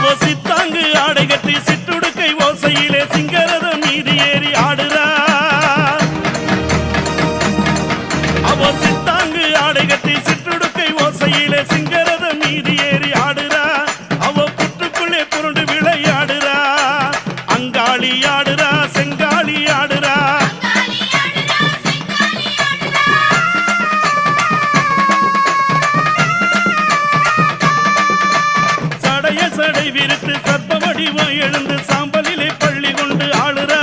அவசித்தாங்கு ஆடை கட்டி சிற்றுடுக்கை ஓசையிலே தெய்வம் எழுந்து சாம்பலிலே பள்ளி கொண்டு ஆளுறா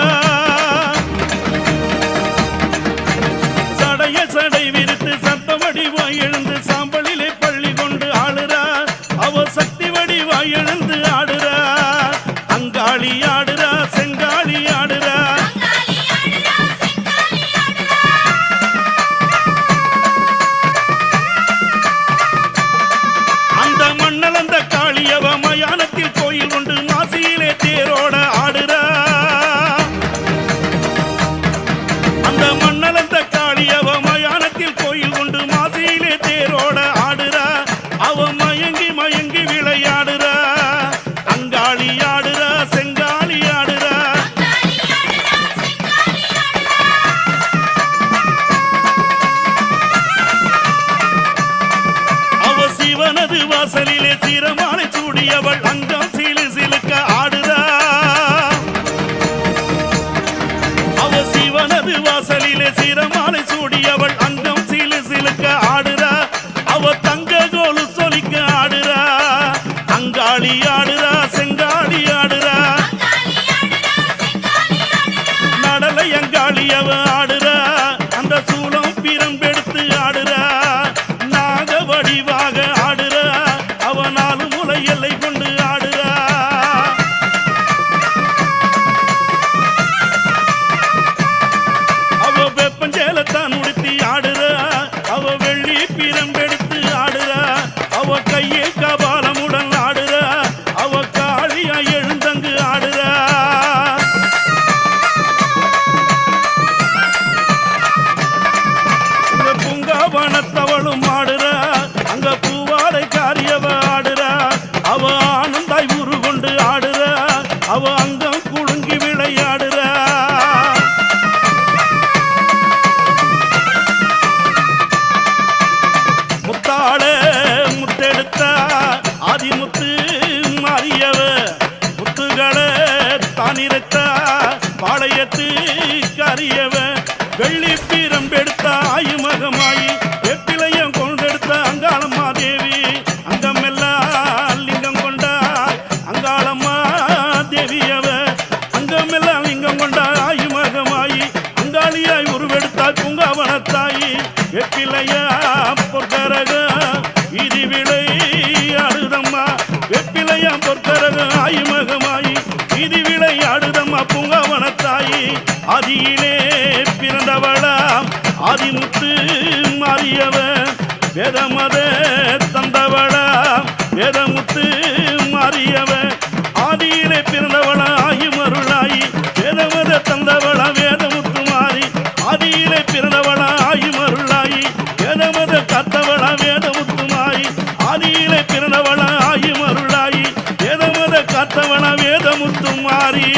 சத்த வடிவாய் எழுந்து சாம்பலிலே பள்ளி கொண்டு ஆளுறா அவ வடிவாய் எழுந்து ஆடுறா அங்காளி ஆடுறா செங்காளி ஆடுறா அந்த மண்ணல் அந்த பேரோட ஆடுறா. அந்த மண்ணலந்த காளி அவ மயானத்தில் கோயில் கொண்டு மாசியிலே தேரோட ஆடுறா. அவ மயங்கி மயங்கி விளையாடுறா. அங்காளி ஆடுறா செங்காளி ஆடுறா. அவ சிவனது வாசலிலே சிரமாலை சூடியவள் அங்கம் சீல வாசலிலே சீரமாலை சூடியவள் அங்கம் சீலு சிலுக்க ஆடுறா. அவ தங்க கோலு சொலிக்க ஆடுறா. அங்காளி ஆடுறா செங்காளி ஆடுறா. நடலை அங்காளி அவ ஆடுறா. அந்த சூலம் பிரம்பெடுத்து ஆடுறா. நாக வடிவா ஆயுமகமாயி வெப்பிலையம் கொண்டெடுத்த அங்காளம்மா தேவி அங்கமெல்லாம் லிங்கம் கொண்டாய் அங்காளம்மா தேவி தேவியவ அங்கமெல்லாம் லிங்கம் கொண்டா ஆயுமகமாயி அங்காளியாய் உருவெடுத்தாய் பூங்காவனத்தாயி. வெப்பிலையா பொற்கரக இது விளை ஆடுதம்மா. வெப்பிலையா பொற்கரக ஆயுமகமாயி இது விளை ஆடுதம்மா பூங்காவனத்தாயி. அதியிலே ஆதிமுத்து மாறியவ வேதமத தந்தவளா வேதமுத்து மாறியவ ஆதியிலே பிறந்தவளாகி மருளாயி வேதமத தந்தவளா வேதமுத்து மாறி ஆதியிலே பிறந்தவளாகி மருளாயி வேதமத கத்தவளா வேதமுத்து மாறி ஆதியிலே பிறந்தவளாகி மருளாயி வேதமத கத்தவளா வேதமுத்து மாறி.